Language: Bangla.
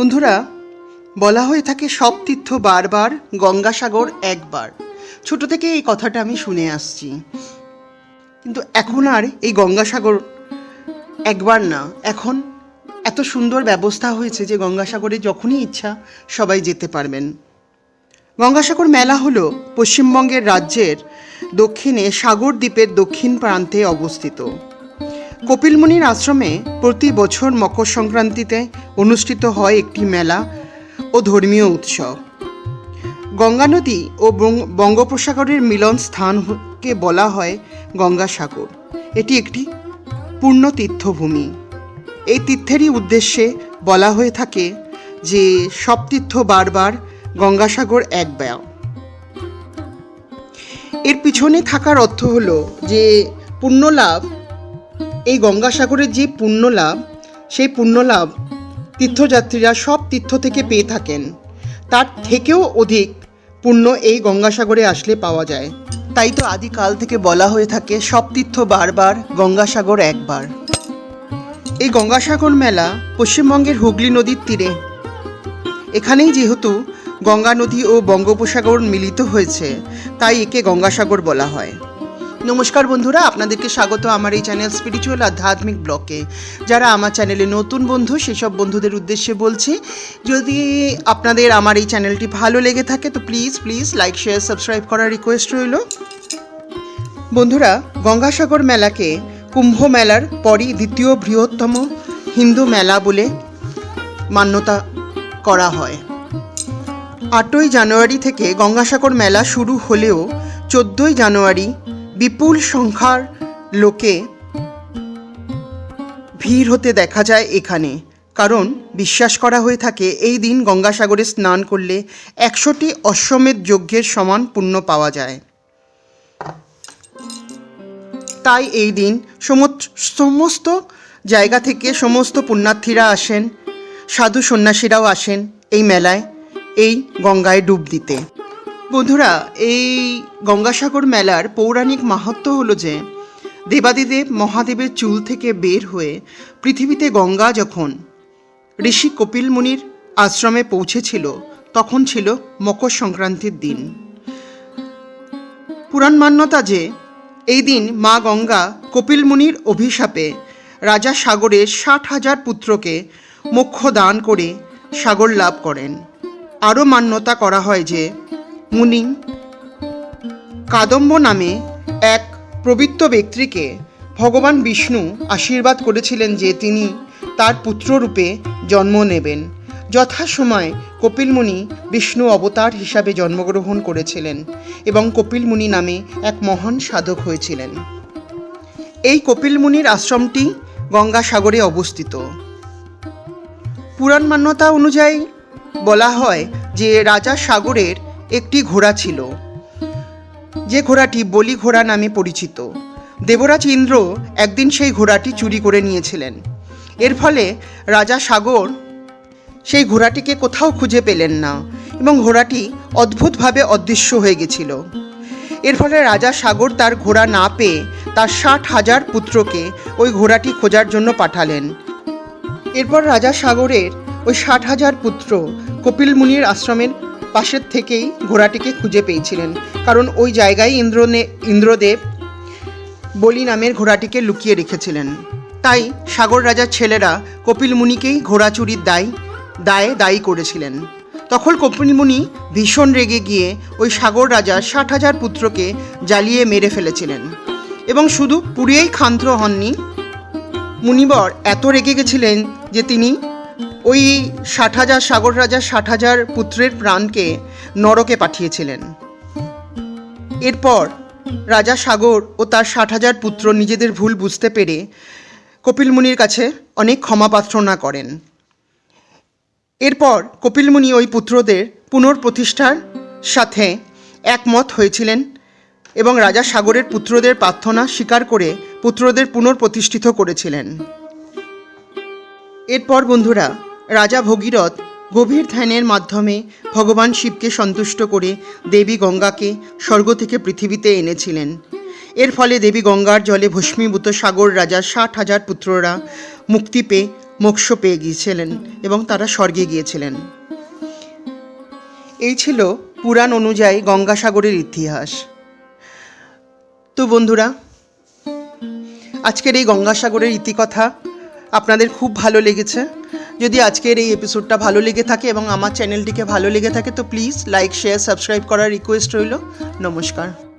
বন্ধুরা, বলা হয়ে থাকে সব তীর্থ বারবার, গঙ্গাসাগর একবার। ছোট থেকে এই কথাটা আমি শুনে আসছি। কিন্তু এখন আর এই গঙ্গাসাগর একবার না। এখন এত সুন্দর ব্যবস্থা হয়েছে যে গঙ্গাসাগরে যখনই ইচ্ছা সবাই যেতে পারবেন। গঙ্গাসাগর মেলা হলো পশ্চিমবঙ্গের রাজ্যের দক্ষিণে সাগর দ্বীপের দক্ষিণ প্রান্তে অবস্থিত। কপিলমুনির আশ্রমে প্রতি বছর মকর সংক্রান্তিতে অনুষ্ঠিত হয় একটি মেলা ও ধর্মীয় উৎসব। গঙ্গা নদী ও বঙ্গ- বঙ্গোপসাগরের মিলন স্থানকে বলা হয় গঙ্গাসাগর এটি একটি পূর্ণ তীর্থভূমি। এই তীর্থেরই উদ্দেশ্যে বলা হয়ে থাকে যে সব তীর্থ বারবার গঙ্গাসাগর এক ব্যয় এর পিছনে থাকার অর্থ হলো যে পুণ্যলাভ এই গঙ্গাসাগরের যে পুণ্যলাভ, সেই পুণ্যলাভ তীর্থযাত্রীরা সব তীর্থ থেকে পেয়ে থাকেন। তার থেকেও অধিক পুণ্য এই গঙ্গাসাগরে আসলে পাওয়া যায়। তাই তো আদিকাল থেকে বলা হয়ে থাকে, সব তীর্থ বারবার গঙ্গাসাগর একবার। এই গঙ্গাসাগর মেলা পশ্চিমবঙ্গের হুগলি নদীর তীরে। এখানেই যেহেতু গঙ্গা নদী ও বঙ্গোপসাগর মিলিত হয়েছে, তাই একে গঙ্গাসাগর বলা হয়। নমস্কার বন্ধুরা, আপনাদেরকে স্বাগত আমার এই চ্যানেল স্পিরিচুয়াল আধ্যাত্মিক ব্লকে যারা আমার চ্যানেলে নতুন বন্ধু, সেসব বন্ধুদের উদ্দেশ্যে বলছি, যদি আপনাদের আমার এই চ্যানেলটি ভালো লেগে থাকে, তো please please like share subscribe করার রিকোয়েস্ট রইল। বন্ধুরা, গঙ্গাসাগর মেলাকে কুম্ভ মেলার পরই দ্বিতীয় বৃহত্তম হিন্দু মেলা বলে মান্যতা করা হয়। আটই জানুয়ারি থেকে গঙ্গাসাগর মেলা শুরু হলেও চোদ্দোই জানুয়ারি বিপুল সংখ্যার লোকে ভিড় হতে দেখা যায় এখানে। কারণ বিশ্বাস করা হয়ে থাকে, এই দিন গঙ্গাসাগরে স্নান করলে একশোটি অশ্বমেধ যজ্ঞের সমান পুণ্য পাওয়া যায়। তাই এই দিন সমস্ত জায়গা থেকে সমস্ত পুণ্যার্থীরা আসেন, সাধু সন্ন্যাসীরাও আসেন এই মেলায়, এই গঙ্গায় ডুব দিতে। বন্ধুরা, এই গঙ্গাসাগর মেলার পৌরাণিক মাহাত্ম্য হলো যে, দেবাদিদেব মহাদেবের চুল থেকে বের হয়ে পৃথিবীতে গঙ্গা যখন ঋষি কপিল মুনির আশ্রমে পৌঁছেছিল, তখন ছিল মকর সংক্রান্তির দিন। পুরাণ মান্যতা যে, এই দিন মা গঙ্গা কপিল মুনির অভিশাপে রাজা সাগরের ষাট হাজার পুত্রকে মোক্ষ দান করে সাগর লাভ করেন। আরও মান্যতা করা হয় যে মুনি। কাদম্ব নামে এক প্রবৃত্ত ব্যক্তিকে ভগবান বিষ্ণু আশীর্বাদ করেছিলেন যে তিনি তার পুত্ররূপে জন্ম নেবেন। যথাসময় কপিলমুনি বিষ্ণু অবতার হিসাবে জন্মগ্রহণ করেছিলেন এবং কপিলমুনি নামে এক মহান সাধক হয়েছিলেন। এই কপিলমুনির আশ্রমটি গঙ্গাসাগরে অবস্থিত। পুরাণ মান্যতা অনুযায়ী বলা হয় যে রাজা সাগরের একটি ঘোড়া ছিল। যে ঘোড়াটি বলি ঘোড়া নামে পরিচিত। দেবরাজ ইন্দ্র একদিন সেই ঘোড়াটি চুরি করে নিয়েছিলেন। এর ফলে রাজা সাগর সেই ঘোড়াটিকে কোথাও খুঁজে পেলেন না এবং ঘোড়াটি অদ্ভুতভাবে অদৃশ্য হয়ে গেছিল। এর ফলে রাজা সাগর তার ঘোড়া না পেয়ে তার ষাট হাজার পুত্রকে ওই ঘোড়াটি খোঁজার জন্য পাঠালেন। এরপর রাজা সাগরের ওই ষাট হাজার পুত্র কপিল মুনির আশ্রমের পাশের থেকেই ঘোড়াটিকে খুঁজে পেয়েছিলেন। কারণ ওই জায়গায় ইন্দ্রনে ইন্দ্রদেব বলি নামের ঘোড়াটিকে লুকিয়ে রেখেছিলেন। তাই সাগর রাজার ছেলেরা কপিল মুনিকেই ঘোড়া চুরির দায় দায়ে দায়ী করেছিলেন। তখন কপিল মুনি ভীষণ রেগে গিয়ে ওই সাগর রাজার ষাট হাজার পুত্রকে জ্বালিয়ে মেরে ফেলেছিলেন। এবং শুধু পুড়িয়েই ক্ষান্ত হননি, মুনিবর এত রেগে গেছিলেন যে তিনি ওই ষাট হাজার সাগর রাজার ষাট হাজার পুত্রের প্রাণকে নরকে পাঠিয়েছিলেন। এরপর রাজা সাগর ও তার ষাট হাজার পুত্র নিজেদের ভুল বুঝতে পেরে কপিল মুনির কাছে অনেক ক্ষমা প্রার্থনা করেন। এরপর কপিল মুনি ওই পুত্রদের পুনর্প্রতিষ্ঠার সাথে একমত হয়েছিলেন এবং রাজা সাগরের পুত্রদের প্রার্থনা স্বীকার করে পুত্রদের পুনর্প্রতিষ্ঠিত করেছিলেন। এরপর বন্ধুরা রাজা ভগীরথ গভীর ধ্যানের মাধ্যমে ভগবান শিবকে সন্তুষ্ট করে দেবী গঙ্গাকে স্বর্গ থেকে পৃথিবীতে এনেছিলেন। এর ফলে দেবী গঙ্গার জলে ভস্মীভূত সাগর রাজার ষাট হাজার পুত্ররা মুক্তি পেয়ে মোক্ষ পেয়ে গিয়েছিলেন এবং তারা স্বর্গে গিয়েছিলেন। এই ছিল পুরাণ অনুযায়ী গঙ্গাসাগরের ইতিহাস। তো বন্ধুরা, আজকের এই গঙ্গাসাগরের ইতিকথা আপনাদের খুব ভালো লেগেছে। যদি আজকের এই এপিসোডটা ভালো লেগে থাকে এবং আমার চ্যানেলটিকে ভালো লেগে থাকে, তো প্লিজ লাইক শেয়ার সাবস্ক্রাইব করার রিকোয়েস্ট রইল। নমস্কার।